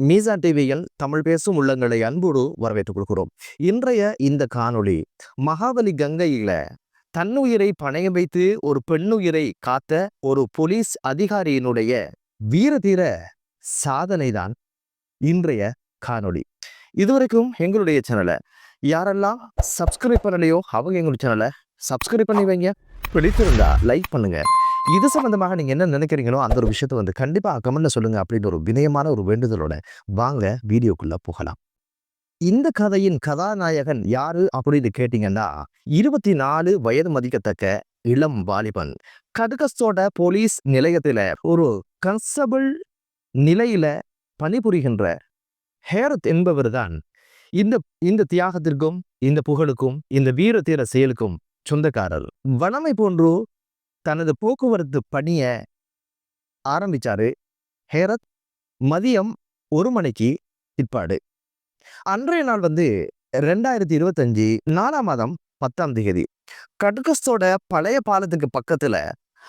மீசா டிவியில் தமிழ் பேசும் உள்ளங்களை அன்போடு வரவேற்றுக் கொள்கிறோம். இன்றைய இந்த காணொளி மகாபலி கங்கையில தன்னுயிரை பணையம் வைத்து ஒரு பெண்ணுயிரை காத்த ஒரு போலீஸ் அதிகாரியினுடைய வீரதீர சாதனை தான் இன்றைய காணொளி. இதுவரைக்கும் எங்களுடைய சேனலை யாரெல்லாம் சப்ஸ்கிரைப் பண்ணலையோ அவங்க எங்களுடைய சேனலை சப்ஸ்கிரைப் பண்ணி வைங்க. பிடித்திருந்தா லைக் பண்ணுங்க. இது சம்மந்தமாக நீங்க என்ன நினைக்கிறீங்களோ அந்த ஒரு விஷயத்தை வந்து கண்டிப்பா கமெண்ட்ல சொல்லுங்க அப்படின்னு ஒரு வினயமான ஒரு வேண்டுதலோட வாங்க வீடியோக்குள்ள போகலாம். இந்த கதையின் கதாநாயகன் யாரு அப்படின்னு கேட்டீங்கன்னா இருபத்தி நாலு வயது மதிக்கத்தக்க இளம் வாலிபன். கடுகஸ்தோட போலீஸ் நிலையத்துல ஒரு கன்ஸ்டபிள் நிலையில பணிபுரிகின்ற ஹேரத் என்பவர் தான் இந்த இந்த தியாகத்திற்கும் இந்த புகழுக்கும் இந்த வீர தீர செயலுக்கும் சொந்தக்காரர். வனமை போன்று தனது போக்குவரத்து பணியை ஆரம்பிச்சாரு. ஹேரத் மதியம் ஒரு மணிக்கு பிற்பாடு. அன்றைய நாள் வந்து ரெண்டாயிரத்தி இருபத்தஞ்சு நாலாம் மாதம் பத்தாம் தேதி. கட்கஸ்தோட பழைய பாலத்துக்கு பக்கத்துல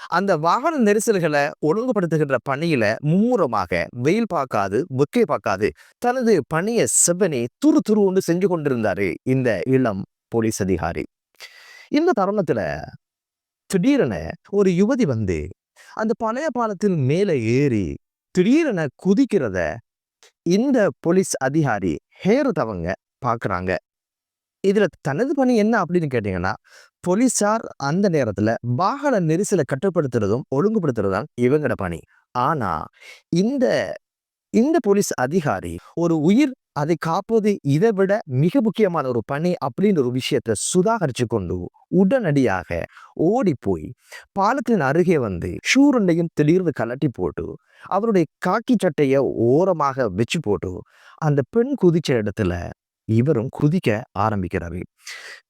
அந்த வாகன நெரிசல்களை ஒழுங்குபடுத்துகின்ற பணியில மும்முரமாக வெயில் பார்க்காது வெக்கை பார்க்காது. தனது பணியை செவ்வனி துரு துருன்னு செஞ்சு கொண்டிருந்தாரு இந்த இளம் போலீஸ் அதிகாரி. இந்த தருணத்துல திடீரென ஒரு யுவதி வந்து அந்த பழைய பாலத்தின் மேலே ஏறி திடீரென குதிக்கிறத இந்த போலீஸ் அதிகாரி ஹேருதவங்க பார்க்குறாங்க இதுல தனது பணி என்ன அப்படின்னு கேட்டீங்கன்னா போலீஸார் அந்த நேரத்துல வாகன நெரிசலை கட்டுப்படுத்துறதும் ஒழுங்குபடுத்துறதும் இவங்களோட பணி. ஆனா இந்த இந்த போலீஸ் அதிகாரி ஒரு உயிர் அதை காப்பது இதை விட மிக முக்கியமான ஒரு பணி அப்படின்ற ஒரு விஷயத்தை சுதாகரிச்சு கொண்டு உடனடியாக ஓடி போய் பாலத்தின் அருகே வந்து ஷூருண்டையும் திடீர்னு கலட்டி போட்டு அவருடைய காக்கி சட்டையை ஓரமாக வச்சு போட்டு அந்த பெண் குதிச்ச இடத்துல இவரும் குதிக்க ஆரம்பிக்கிறாரு.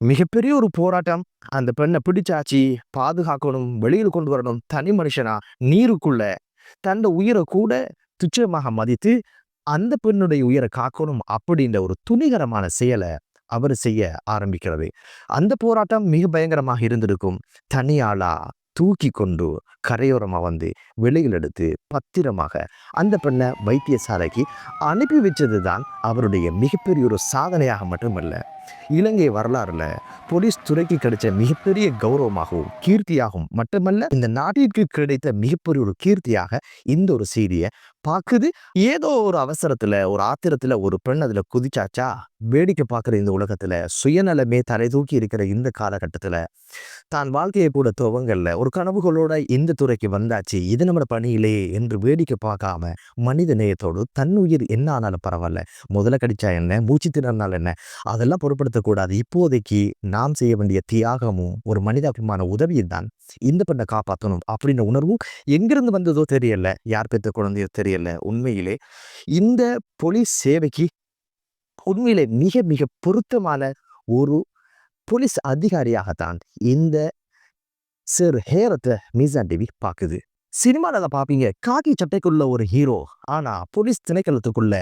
மிகப்பெரிய ஒரு போராட்டம். அந்த பெண்ணை பிடிச்சாச்சு பாதுகாக்கணும் வெளியில் கொண்டு வரணும் தனி மனுஷனா நீருக்குள்ள தன்னோட உயிரை கூட துச்சமாக மதித்து அந்த பெண்ணுடைய உயிரை காக்கணும் அப்படின்ற ஒரு துணிகரமான செயலை அவர் செய்ய ஆரம்பிக்கிறது. அந்த போராட்டம் மிக பயங்கரமாக இருந்திருக்கும். தனியாளா தூக்கி கொண்டு கரையோரமாக வந்து வெளியில் எடுத்து பத்திரமாக அந்த பெண்ணை வைத்தியசாலைக்கு அனுப்பி வச்சது தான் அவருடைய மிகப்பெரிய ஒரு சாதனையாக மட்டுமல்ல. இலங்கை வரலாறுல போலீஸ் துறைக்கு கிடைச்ச மிகப்பெரிய கௌரவமாகவும் கீர்த்தியாகவும் மட்டுமல்ல இந்த நாட்டிற்கு கிடைத்த மிகப்பெரிய ஒரு கீர்த்தியாக இந்த ஒரு செய்தியை பார்க்குது. ஏதோ ஒரு அவசரத்துல ஒரு ஆத்திரத்துல ஒரு பெண் அதுல குதிச்சாச்சா? வேடிக்கை பார்க்குற இந்த உலகத்துல சுயநலமே தலை தூக்கி இருக்கிற இந்த காலகட்டத்துல தான் வாழ்க்கையை கூட துவங்கல்ல ஒரு கனவுகளோட இந்த துறைக்கு வந்தாச்சு இது நம்ம பணியிலே என்று வேடிக்கை பார்க்காம மனித நேயத்தோடு தன் உயிர் என்ன ஆனாலும் பரவாயில்ல. முதல்ல கடிச்சா என்ன? மூச்சு திணறினால் என்ன? அதெல்லாம் பொருட்படுத்தக்கூடாது. இப்போதைக்கு நாம் செய்ய வேண்டிய தியாகமும் ஒரு மனிதாபிமான உதவியும் தான் இந்த பெண்ணை காப்பாற்றணும் அப்படின்ற உணர்வும் எங்கிருந்து வந்ததோ தெரியல யார் பெற்ற குழந்தையோ தெரியல. உண்மையிலே இந்த போலீஸ் சேவைக்கு உண்மையிலே மிக மிக பொருத்தமான ஒரு போலீஸ் அதிகாரியாகத்தான் இந்த சிறு ஹேரத்தை மீசான் டிவி பார்க்குது. சினிமாவில் அதை பார்ப்பீங்க. காக்கி சட்டைக்குள்ள ஒரு ஹீரோ. ஆனா போலீஸ் திணைக்களத்துக்குள்ள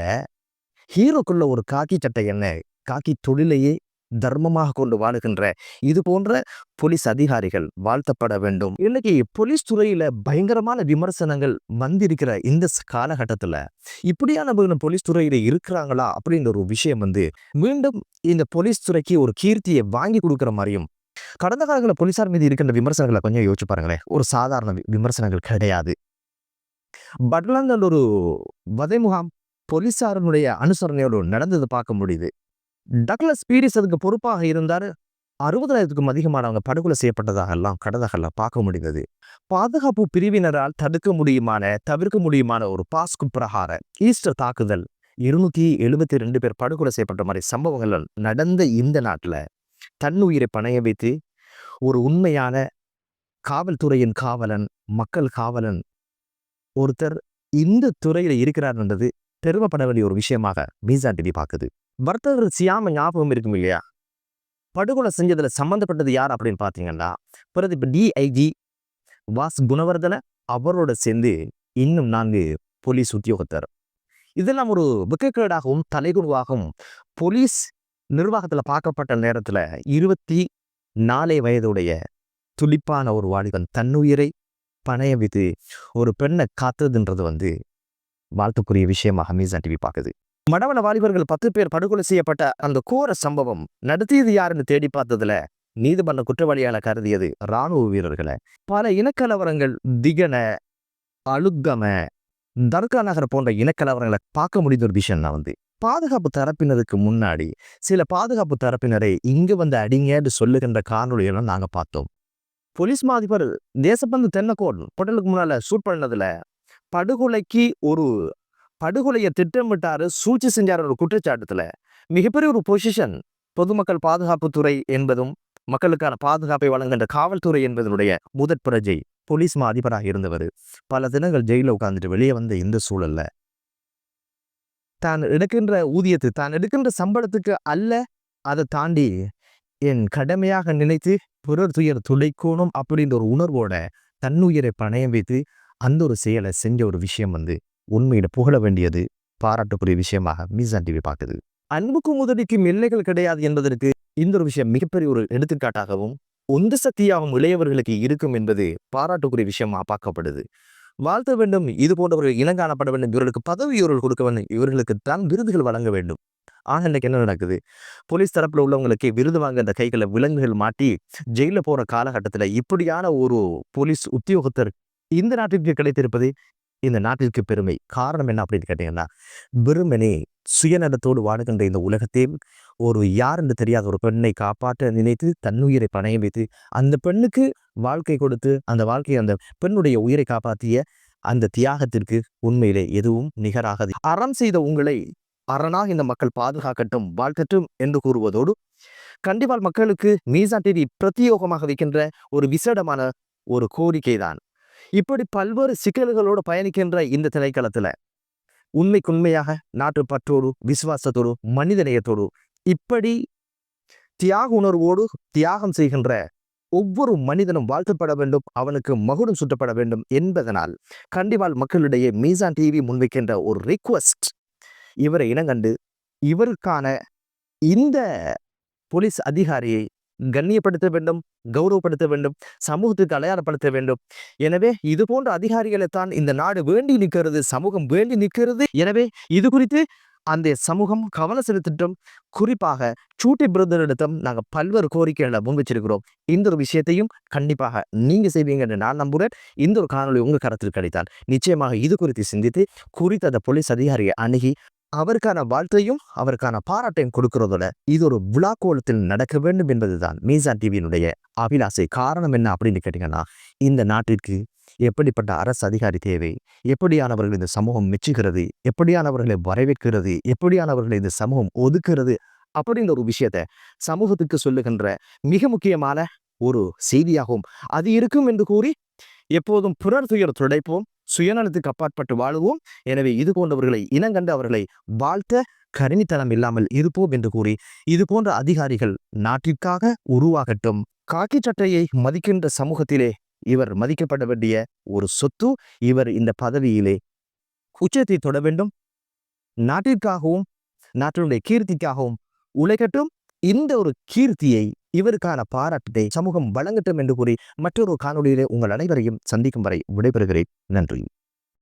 ஹீரோக்குள்ள ஒரு காக்கி சட்டை என்ன? காக்கி தொழிலையே தர்மமாக கொண்டு வாழுகின்ற இது போன்ற போலீஸ் அதிகாரிகள் வாழ்த்தப்பட வேண்டும். இன்னைக்கு போலீஸ் துறையில பயங்கரமான விமர்சனங்கள் வந்திருக்கிற இந்த காலகட்டத்துல இப்படியான போலீஸ் துறையில இருக்கிறாங்களா அப்படின்ற ஒரு விஷயம் வந்து மீண்டும் இந்த போலீஸ் துறைக்கு ஒரு கீர்த்தியை வாங்கி கொடுக்குற மாதிரியும் கடந்த காலங்களில் போலீசார் மீது இருக்கின்ற விமர்சனங்களை கொஞ்சம் யோசிச்சு பாருங்களேன். ஒரு சாதாரண விமர்சனங்கள் கிடையாது. பட்லாங்கல் ஒரு வதை முகாம் போலீசாரனுடைய அனுசரணையோடு நடந்ததை பார்க்க முடியுது. டக்ளஸ் பீரிஸ் அதுக்கு பொறுப்பாக இருந்தார். அறுபதாயிரத்துக்கும் அதிகமானவங்க படுகொலை செய்யப்பட்டதாகலாம் கடதாகலாம் பார்க்க முடிந்தது. பாதுகாப்பு பிரிவினரால் தடுக்க முடியுமான தவிர்க்க முடியுமான ஒரு பாஸ்கு பிரகார ஈஸ்டர் தாக்குதல். இருநூத்தி எழுபத்தி ரெண்டு பேர் படுகொலை செய்யப்பட்ட மாதிரி சம்பவங்கள் நடந்த இந்த நாட்டில் தன்னுயிரை பணைய வைத்து ஒரு உண்மையான காவல்துறையின் காவலன் மக்கள் காவலன் ஒருத்தர் இந்த துறையில இருக்கிறார்ன்றது பெருமைப்பட வேண்டிய ஒரு விஷயமாக மீசா டிவி பார்க்குது. வர்த்தகர் சியாம ஞாபகம் இருக்கும் இல்லையா? படுகொலை செஞ்சதுல சம்பந்தப்பட்டது யார் அப்படின்னு பார்த்தீங்கன்னா பிறகு இப்போ டிஐஜி வாஸ் குணவர்தன அவரோட சேர்ந்து இன்னும் நான்கு போலீஸ் உத்தியோகத்தர். இதெல்லாம் ஒரு வெக்கக்கேடாகவும் தலைகுருவாகவும் போலீஸ் நிர்வாகத்தில் பார்க்கப்பட்ட நேரத்துல இருபத்தி நாலே வயதுடைய துடிப்பான ஒரு வாலிபன் தன்னுயிரை பணைய வைத்து ஒரு பெண்ணை காத்ததுன்றது வந்து வாழ்த்துக்குரிய விஷயமாக அமேசான் டிவி பார்க்குது. மடவள வாலிபர்கள் பத்து பேர் படுகொலை செய்யப்பட்ட அந்த கோர சம்பவம் நடத்தியது யாருன்னு தேடி பார்த்ததுல நீதிமன்ற குற்றவாளியால கருதியது ராணுவ வீரர்களை. பல இனக்கலவரங்கள் திகன அழுக்கம தர்கா நகர் போன்ற இனக்கலவரங்களை பார்க்க முடிந்த ஒரு விஷயம் நான் வந்து பாதுகாப்பு தரப்பினருக்கு முன்னாடி சில பாதுகாப்பு தரப்பினரை இங்கு வந்து அடிங்கன்னு சொல்லுகின்ற காணொலியெல்லாம் நாங்க பார்த்தோம். போலீஸ் மாதிபர் தேசபந்து தென்னக்கோன் பொட்டலுக்கு முன்னால ஷூட் பண்ணதுல படுகொலைக்கு ஒரு படுகொலையை திட்டமிட்டாரு சூழ்ச்சி செஞ்சார் ஒரு குற்றச்சாட்டுத்துல. மிகப்பெரிய ஒரு பொசிஷன் பொதுமக்கள் பாதுகாப்புத்துறை என்பதும் மக்களுக்கான பாதுகாப்பை வழங்குகின்ற காவல்துறை என்பதனுடைய முதற் பிரஜை போலீஸ் மா அதிபராக இருந்தவர். பல தினங்கள் ஜெயில உட்கார்ந்துட்டு வெளியே வந்த இந்த சூழல்ல தான் எடுக்கின்ற ஊதியத்து தான் எடுக்கின்ற சம்பளத்துக்கு அல்ல அதை தாண்டி என் கடமையாக நினைத்து பிறர் துயர் துளைக்கோணும் அப்படின்ற ஒரு உணர்வோட தன்னுயிரை பணயம் வைத்து அந்த ஒரு செயலை செஞ்ச ஒரு விஷயம் வந்து உண்மையில புகழ வேண்டியது பாராட்டுக்குரிய விஷயமாக மீசான் டிவி பார்க்குது. அன்புக்கும் உதவிக்கும் எல்லைகள் கிடையாது என்பதற்கு இந்த ஒரு விஷயம் மிகப்பெரிய ஒரு எடுத்துக்காட்டாகவும் உந்து சக்தியாகவும் இளையவர்களுக்கு இருக்கும் என்பது பாராட்டுக்குரிய விஷயமா பார்க்கப்படுது. வாழ்த்த வேண்டும் இது போன்றவர்கள் இனங்காணப்பட வேண்டும் இவர்களுக்கு பதவி இவர்கள் கொடுக்க வேண்டும் இவர்களுக்கு தான் விருதுகள் வழங்க வேண்டும். ஆனால் இன்னைக்கு என்ன நடக்குது? போலீஸ் தரப்புல உள்ளவங்களுக்கு விருது வாங்க அந்த கைகளை விலங்குகள் மாட்டி ஜெயிலில் போற காலகட்டத்துல இப்படியான ஒரு போலீஸ் உத்தியோகத்தர் இந்த நாட்டிற்கு கிடைத்திருப்பது இந்த நாட்டிற்கு பெருமை. காரணம் என்ன அப்படின்னு கேட்டீங்கன்னா வெறுமனே சுயநலத்தோடு வாடுகின்ற இந்த உலகத்தையும் ஒரு யார் என்று தெரியாத ஒரு பெண்ணை காப்பாற்ற நினைத்து தன்னுயிரை பணையம் வைத்து அந்த பெண்ணுக்கு வாழ்க்கை கொடுத்து அந்த வாழ்க்கையை அந்த பெண்ணுடைய உயிரை காப்பாற்றிய அந்த தியாகத்திற்கு உண்மையிலே எதுவும் நிகராகாது. அறம் செய்த உங்களை அரணாக இந்த மக்கள் பாதுகாக்கட்டும் வாழ்க்கட்டும் என்று கூறுவதோடு கண்டிப்பால் மக்களுக்கு மீசான் தேதி பிரத்யோகமாக வைக்கின்ற ஒரு விசேடமான ஒரு கோரிக்கை தான் இப்படி பல்வேறு சிக்கல்களோடு பயணிக்கின்ற இந்த திணைக்களத்துல உண்மைக்குண்மையாக நாட்டு பற்றோடு விசுவாசத்தோடு மனிதநேயத்தோடு இப்படி தியாக உணர்வோடு தியாகம் செய்கின்ற ஒவ்வொரு மனிதனும் வாழ்த்தப்பட வேண்டும் அவனுக்கு மகுடம் சுட்டப்பட வேண்டும் என்பதனால் கண்டிப்பால் மக்களிடையே மீசான் டிவி முன்வைக்கின்ற ஒரு ரிக்வஸ்ட் இவரை இனங்கண்டு இவருக்கான இந்த போலீஸ் அதிகாரியை கண்ணியப்படுத்த வேண்டும் கௌரவப்படுத்த வேண்டும் சமூகத்துக்கு அடையாளப்படுத்த வேண்டும். எனவே இது போன்ற அதிகாரிகளைத்தான் இந்த நாடு வேண்டி நிற்கிறது சமூகம் வேண்டி நிற்கிறது. எனவே இது குறித்து அந்த சமூகம் கவனம் செலுத்திட்டும். குறிப்பாக சூட்டி பிரதரிடத்தும் நாங்கள் பல்வேறு கோரிக்கைகளை முன்வச்சிருக்கிறோம். இந்த ஒரு விஷயத்தையும் கண்டிப்பாக நீங்கள் செய்வீங்க என்று நான் நம்புகிறேன். இந்த ஒரு காணொலி உங்கள் கருத்தில் கிடைத்தால் நிச்சயமாக இது குறித்து சிந்தித்து குறித்த அந்த போலீஸ் அதிகாரியை அணுகி அவருக்கான வாழ்த்தையும் அவருக்கான பாராட்டையும் கொடுக்கிறதோட இது ஒரு விழாக்கோலத்தில் நடக்க வேண்டும் என்பதுதான் மீசான் டிவியினுடைய அபிலாசை காரணம் என்ன அப்படின்னு கேட்டீங்கன்னா இந்த நாட்டிற்கு எப்படிப்பட்ட அரசு அதிகாரி தேவை எப்படியானவர்கள் இந்த சமூகம் மெச்சுகிறது எப்படியானவர்களை வரவேற்கிறது எப்படியானவர்களை இந்த சமூகம் ஒதுக்குறது அப்படின்ற ஒரு விஷயத்த சமூகத்துக்கு சொல்லுகின்ற மிக முக்கியமான ஒரு செய்தியாகும். அது இருக்கும் என்று கூறி எப்போதும் புனர் துயர் துடைப்போம். சுயநலத்துக்கு அப்பாற்பட்டு வாழுவோம். எனவே இது போன்றவர்களை இனங்கண்டு அவர்களை வாழ்த்த கருணித்தனம் இல்லாமல் இருப்போம் என்று கூறி இது போன்ற அதிகாரிகள் நாட்டிற்காக உருவாகட்டும். காக்கி சட்டையை மதிக்கின்ற சமூகத்திலே இவர் மதிக்கப்பட வேண்டிய ஒரு சொத்து. இவர் இந்த பதவியிலே உச்சத்தை தொட வேண்டும். நாட்டிற்காகவும் நாட்டினுடைய கீர்த்திக்காகவும் உழைக்கட்டும். இந்த ஒரு கீர்த்தியை இவருக்கான பாராட்டத்தை சமூகம் வழங்கட்டும் என்று கூறி மற்றொரு காணொலியிலே உங்கள் அனைவரையும் சந்திக்கும் வரை விடைபெறுகிறேன். நன்றி.